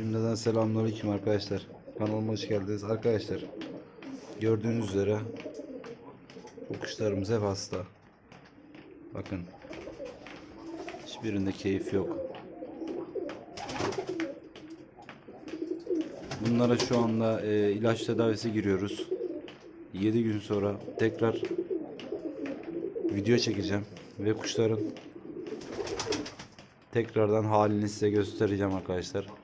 Cümleden selamünaleyküm arkadaşlar. Kanalıma hoş geldiniz. Arkadaşlar gördüğünüz üzere bu kuşlarımız hep hasta. Bakın. Hiçbirinde keyif yok. Bunlara şu anda e, ilaç tedavisi giriyoruz. 7 gün sonra tekrar video çekeceğim ve kuşların tekrardan halini size göstereceğim arkadaşlar.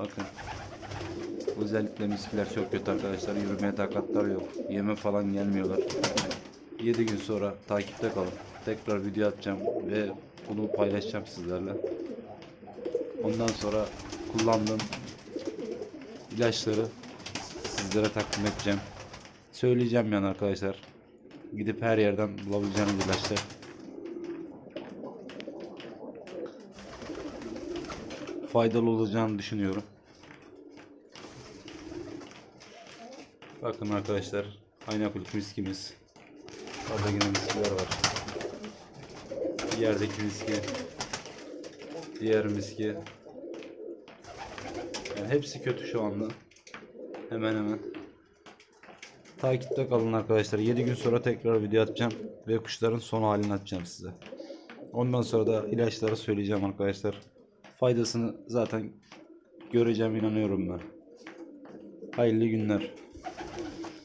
Bakın. Özellikle miskiler çok kötü arkadaşlar. Yürümeye takatlar yok. Yeme falan gelmiyorlar. 7 gün sonra takipte kalın. Tekrar video atacağım ve bunu paylaşacağım sizlerle. Ondan sonra kullandığım ilaçları sizlere takdim edeceğim. Söyleyeceğim yani arkadaşlar. Gidip her yerden bulabileceğiniz ilaçlar. Faydalı olacağını düşünüyorum. Bakın arkadaşlar. Aynakulik miskimiz. Orada yine miskiler var. Bir yerdeki miski. Diğer miski. Yani hepsi kötü şu anda. Hemen hemen. Takipte kalın arkadaşlar. 7 gün sonra tekrar video atacağım. Ve kuşların son halini atacağım size. Ondan sonra da ilaçları söyleyeceğim arkadaşlar. Faydasını zaten göreceğim inanıyorum ben. Hayırlı günler.